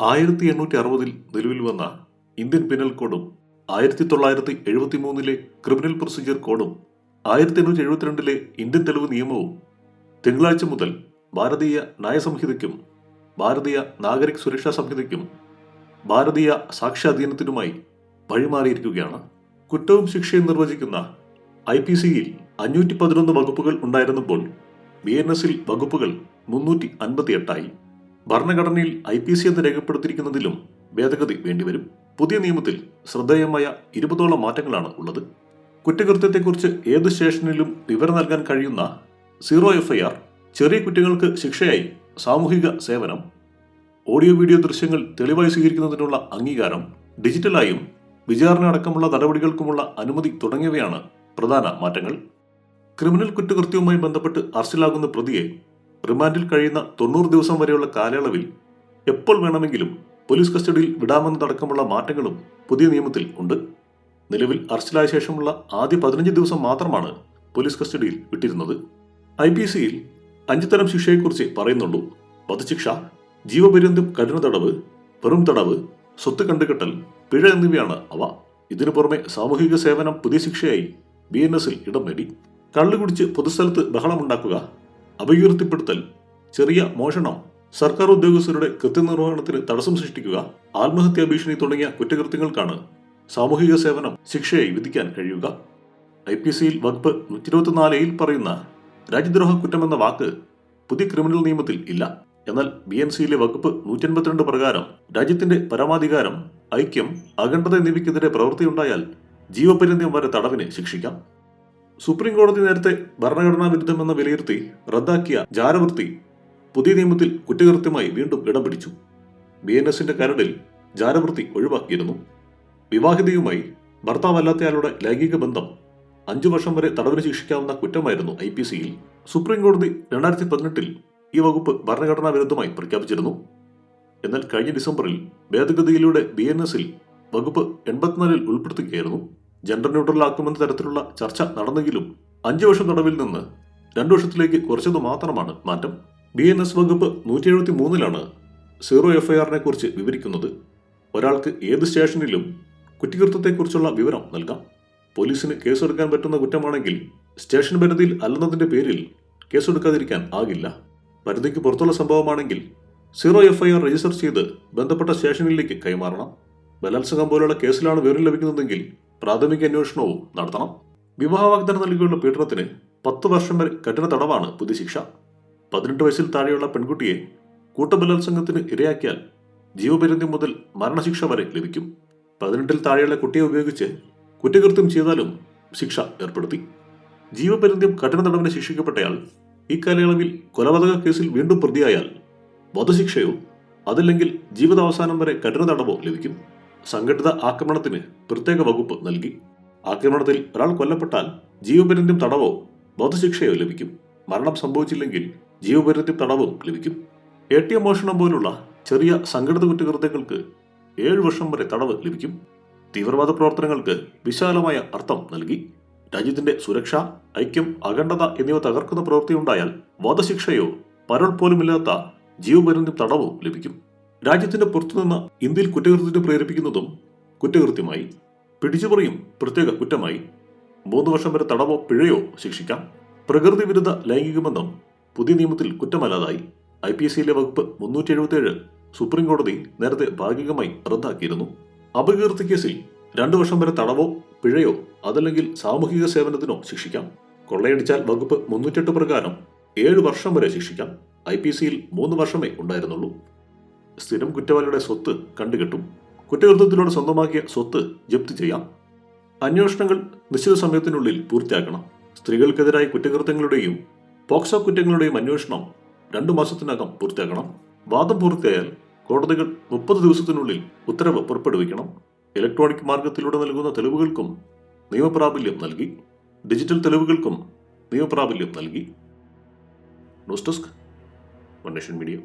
ആയിരത്തി എണ്ണൂറ്റി അറുപതിൽ നിലവിൽ വന്ന ഇന്ത്യൻ പിനൽ കോഡും ആയിരത്തി തൊള്ളായിരത്തി എഴുപത്തി മൂന്നിലെ ക്രിമിനൽ പ്രൊസീജിയർ കോഡും ആയിരത്തി എണ്ണൂറ്റി എഴുപത്തിരണ്ടിലെ ഇന്ത്യൻ തെളിവ് നിയമവും തിങ്കളാഴ്ച മുതൽ ഭാരതീയ നയസംഹിതയ്ക്കും ഭാരതീയ നാഗരിക് സുരക്ഷാ സംഹിതയ്ക്കും ഭാരതീയ സാക്ഷ്യാധീനത്തിനുമായി വഴിമാറിയിരിക്കുകയാണ്. കുറ്റവും ശിക്ഷയും നിർവചിക്കുന്ന ഐ പി സിയിൽ അഞ്ഞൂറ്റി പതിനൊന്ന് വകുപ്പുകൾ ഉണ്ടായിരുന്നപ്പോൾ ബി എൻ എസിൽ വകുപ്പുകൾ മുന്നൂറ്റി അൻപത്തി എട്ടായി ഭരണഘടനയിൽ ഐ പി സി എന്ന് രേഖപ്പെടുത്തിയിരിക്കുന്നതിലും ഭേദഗതി വേണ്ടിവരും. പുതിയ നിയമത്തിൽ ശ്രദ്ധേയമായ ഇരുപതോളം മാറ്റങ്ങളാണ് ഉള്ളത്. കുറ്റകൃത്യത്തെക്കുറിച്ച് ഏത് സ്റ്റേഷനിലും വിവരം നൽകാൻ കഴിയുന്ന സീറോ എഫ്ഐആർ ചെറിയ കുറ്റങ്ങൾക്ക് ശിക്ഷയായി സാമൂഹിക സേവനം ഓഡിയോ വീഡിയോ ദൃശ്യങ്ങൾ തെളിവായി സ്വീകരിക്കുന്നതിനുള്ള അംഗീകാരം ഡിജിറ്റലായും വിചാരണ അടക്കമുള്ള നടപടികൾക്കുമുള്ള അനുമതി തുടങ്ങിയവയാണ് പ്രധാന മാറ്റങ്ങൾ. ക്രിമിനൽ കുറ്റകൃത്യവുമായി ബന്ധപ്പെട്ട് അറസ്റ്റിലാകുന്ന പ്രതിയെ റിമാൻഡിൽ കഴിയുന്ന തൊണ്ണൂറ് ദിവസം വരെയുള്ള കാലയളവിൽ എപ്പോൾ വേണമെങ്കിലും പോലീസ് കസ്റ്റഡിയിൽ വിടാമെന്നതടക്കമുള്ള മാറ്റങ്ങളും പുതിയ നിയമത്തിൽ ഉണ്ട്. നിലവിൽ അറസ്റ്റിലായ ശേഷമുള്ള ആദ്യ പതിനഞ്ച് ദിവസം മാത്രമാണ് പോലീസ് കസ്റ്റഡിയിൽ വിട്ടിരുന്നത്. ഐ പി സിയിൽ അഞ്ചു തരം ശിക്ഷയെക്കുറിച്ച് പറയുന്നുള്ളൂ വധശിക്ഷ ജീവപര്യന്തം കഠിന തടവ് വെറും തടവ് സ്വത്ത് കണ്ടുകെട്ടൽ പിഴ എന്നിവയാണ് അവ. ഇതിനു പുറമെ സാമൂഹിക സേവനം പുതിയ ശിക്ഷയായി ബി എൻ എസിൽ ഇടം നേടി. കള്ളുകുടിച്ച് പൊതുസ്ഥലത്ത് ബഹളമുണ്ടാക്കുക അപകീർത്തിപ്പെടുത്തൽ ചെറിയ മോഷണം സർക്കാർ ഉദ്യോഗസ്ഥരുടെ കൃത്യനിർവഹണത്തിന് തടസ്സം സൃഷ്ടിക്കുക ആത്മഹത്യാ ഭീഷണി തുടങ്ങിയ കുറ്റകൃത്യങ്ങൾക്കാണ് സാമൂഹിക സേവനം ശിക്ഷയായി വിധിക്കാൻ കഴിയുക. ഐ പി സിയിൽ വകുപ്പ് നൂറ്റി ഇരുപത്തിനാലയിൽ പറയുന്ന രാജ്യദ്രോഹ കുറ്റമെന്ന വാക്ക് പുതിയ ക്രിമിനൽ നിയമത്തിൽ ഇല്ല. എന്നാൽ ബി എൻ സിയിലെ വകുപ്പ് നൂറ്റി അൻപത്തിരണ്ട് പ്രകാരം രാജ്യത്തിന്റെ പരമാധികാരം ഐക്യം അഖണ്ഡത എന്നിവയ്ക്കെതിരെ പ്രവൃത്തിയുണ്ടായാൽ ജീവപര്യന്തം വരെ തടവിനെ ശിക്ഷിക്കാം. സുപ്രീം കോടതി നേരത്തെ ഭരണഘടനാ വിരുദ്ധമെന്ന വിലയിരുത്തി റദ്ദാക്കിയ ജാരവൃത്തി പുതിയ നിയമത്തിൽ കുറ്റകൃത്യമായി വീണ്ടും ഇടം പിടിച്ചു. ബി എൻ എസിന്റെ കരടിൽ ജാരവൃത്തി ഒഴിവാക്കിയിരുന്നു. വിവാഹിതയുമായി ഭർത്താവല്ലാത്തയാളുടെ ലൈംഗിക ബന്ധം അഞ്ചു വർഷം വരെ തടവിന് ശിക്ഷിക്കാവുന്ന കുറ്റമായിരുന്നു ഐ പി സിയിൽ. സുപ്രീം കോടതി രണ്ടായിരത്തി പതിനെട്ടിൽ ഈ വകുപ്പ് ഭരണഘടനാ വിരുദ്ധമായി പ്രഖ്യാപിച്ചിരുന്നു. എന്നാൽ കഴിഞ്ഞ ഡിസംബറിൽ ഭേദഗതിയിലൂടെ ബി എൻ എസിൽ വകുപ്പ് എൺപത്തിനാലിൽ ഉൾപ്പെടുത്തുകയായിരുന്നു. ജെൻഡർ ന്യൂട്രൽ ആക്കുമെന്ന തരത്തിലുള്ള ചർച്ച നടന്നെങ്കിലും അഞ്ചു വർഷം തടവിൽ നിന്ന് രണ്ടു വർഷത്തിലേക്ക് കുറച്ചത് മാത്രമാണ് മാറ്റം. ബി എൻ എസ് വകുപ്പ് നൂറ്റി എഴുപത്തി മൂന്നിലാണ് സീറോ എഫ്ഐആറിനെ കുറിച്ച് വിവരിക്കുന്നത്. ഒരാൾക്ക് ഏത് സ്റ്റേഷനിലും കുറ്റകൃത്യത്തെക്കുറിച്ചുള്ള വിവരം നൽകാം. പോലീസിന് കേസെടുക്കാൻ പറ്റുന്ന കുറ്റമാണെങ്കിൽ സ്റ്റേഷൻ പരിധിയിൽ അല്ലെന്നതിന്റെ പേരിൽ കേസെടുക്കാതിരിക്കാൻ ആകില്ല. പരിധിക്ക് പുറത്തുള്ള സംഭവമാണെങ്കിൽ സീറോ എഫ്ഐആർ രജിസ്റ്റർ ചെയ്ത് ബന്ധപ്പെട്ട സ്റ്റേഷനിലേക്ക് കൈമാറണം. ബലാത്സംഗം പോലുള്ള കേസിലാണ് വിവരം ലഭിക്കുന്നതെങ്കിൽ പ്രാഥമിക അന്വേഷണവും നടത്തണം. വിവാഹ വാഗ്ദാനം നൽകിയുള്ള പീഡനത്തിന് പത്ത് വർഷം വരെ കഠിന തടവാണ് പുതിയ ശിക്ഷ പതിനെട്ട് വയസ്സിൽ താഴെയുള്ള പെൺകുട്ടിയെ കൂട്ടബലാത്സംഗത്തിന് ഇരയാക്കിയാൽ ജീവപര്യന്തം മുതൽ മരണശിക്ഷ വരെ ലഭിക്കും. പതിനെട്ടിൽ താഴെയുള്ള കുട്ടിയെ ഉപയോഗിച്ച് കുറ്റകൃത്യം ചെയ്താലും ശിക്ഷ ഏർപ്പെടുത്തി. ജീവപര്യന്തം കഠിന തടവിന് ശിക്ഷിക്കപ്പെട്ടയാൾ ഈ കാലയളവിൽ കൊലപാതക കേസിൽ വീണ്ടും പ്രതിയായാൽ വധശിക്ഷയോ അതല്ലെങ്കിൽ ജീവിതാവസാനം വരെ കഠിന തടവോ ലഭിക്കും. സംഘടിത ആക്രമണത്തിന് പ്രത്യേക വകുപ്പ് നൽകി. ആക്രമണത്തിൽ ഒരാൾ കൊല്ലപ്പെട്ടാൽ ജീവപര്യന്തം തടവോ വധശിക്ഷയോ ലഭിക്കും. മരണം സംഭവിച്ചില്ലെങ്കിൽ ജീവപര്യന്തം തടവും ലഭിക്കും. എ ടി എം മോഷണം പോലുള്ള ചെറിയ സംഘടിത കുറ്റകൃത്യങ്ങൾക്ക് ഏഴ് വർഷം വരെ തടവ് ലഭിക്കും. തീവ്രവാദ പ്രവർത്തനങ്ങൾക്ക് വിശാലമായ അർത്ഥം നൽകി. രാജ്യത്തിന്റെ സുരക്ഷ ഐക്യം അഖണ്ഡത എന്നിവ തകർക്കുന്ന പ്രവൃത്തി ഉണ്ടായാൽ വധശിക്ഷയോ പരോൾ പോലുമില്ലാത്ത ജീവപര്യന്തം തടവോ ലഭിക്കും. രാജ്യത്തിന്റെ പുറത്തുനിന്ന് ഇന്ത്യയിൽ കുറ്റകൃത്യത്തിന് പ്രേരിപ്പിക്കുന്നതും കുറ്റകൃത്യമായി പിടിച്ചുപറിയും പ്രത്യേക കുറ്റമായി മൂന്ന് വർഷം വരെ തടവോ പിഴയോ ശിക്ഷിക്കാം. പ്രകൃതി വിരുദ്ധ ലൈംഗിക ബന്ധം പുതിയ നിയമത്തിൽ കുറ്റമല്ലാതായി. ഐ പി എസ് സിയിലെ വകുപ്പ് മുന്നൂറ്റി എഴുപത്തിയേഴ് സുപ്രീം കോടതി നേരത്തെ ഭാഗികമായി റദ്ദാക്കിയിരുന്നു. അപകീർത്തി കേസിൽ രണ്ടു വർഷം വരെ തടവോ പിഴയോ അതല്ലെങ്കിൽ സാമൂഹിക സേവനത്തിനോ ശിക്ഷിക്കാം. കൊള്ളയടിച്ചാൽ വകുപ്പ് മുന്നൂറ്റെട്ട് പ്രകാരം ഏഴ് വർഷം വരെ ശിക്ഷിക്കാം. ഐ പി സിയിൽ മൂന്ന് വർഷമേ ഉണ്ടായിരുന്നുള്ളൂ. സ്ഥിരം കുറ്റവാളിയുടെ സ്വത്ത് കണ്ടുകെട്ടും. കുറ്റകൃത്യത്തിലൂടെ സ്വന്തമാക്കിയ സ്വത്ത് ജപ്തി ചെയ്യാം. അന്വേഷണങ്ങൾ നിശ്ചിത സമയത്തിനുള്ളിൽ പൂർത്തിയാക്കണം. സ്ത്രീകൾക്കെതിരായ കുറ്റകൃത്യങ്ങളുടെയും പോക്സോ കുറ്റങ്ങളുടെയും അന്വേഷണം രണ്ടു മാസത്തിനകം പൂർത്തിയാക്കണം. വാദം പൂർത്തിയായാൽ കോടതികൾ മുപ്പത് ദിവസത്തിനുള്ളിൽ ഉത്തരവ് പുറപ്പെടുവിക്കണം. ഇലക്ട്രോണിക് മാർഗത്തിലൂടെ നൽകുന്ന തെളിവുകൾക്കും നിയമപ്രാബല്യം നൽകി. ഡിജിറ്റൽ തെളിവുകൾക്കും നിയമപ്രാബല്യം നൽകി. News desk media.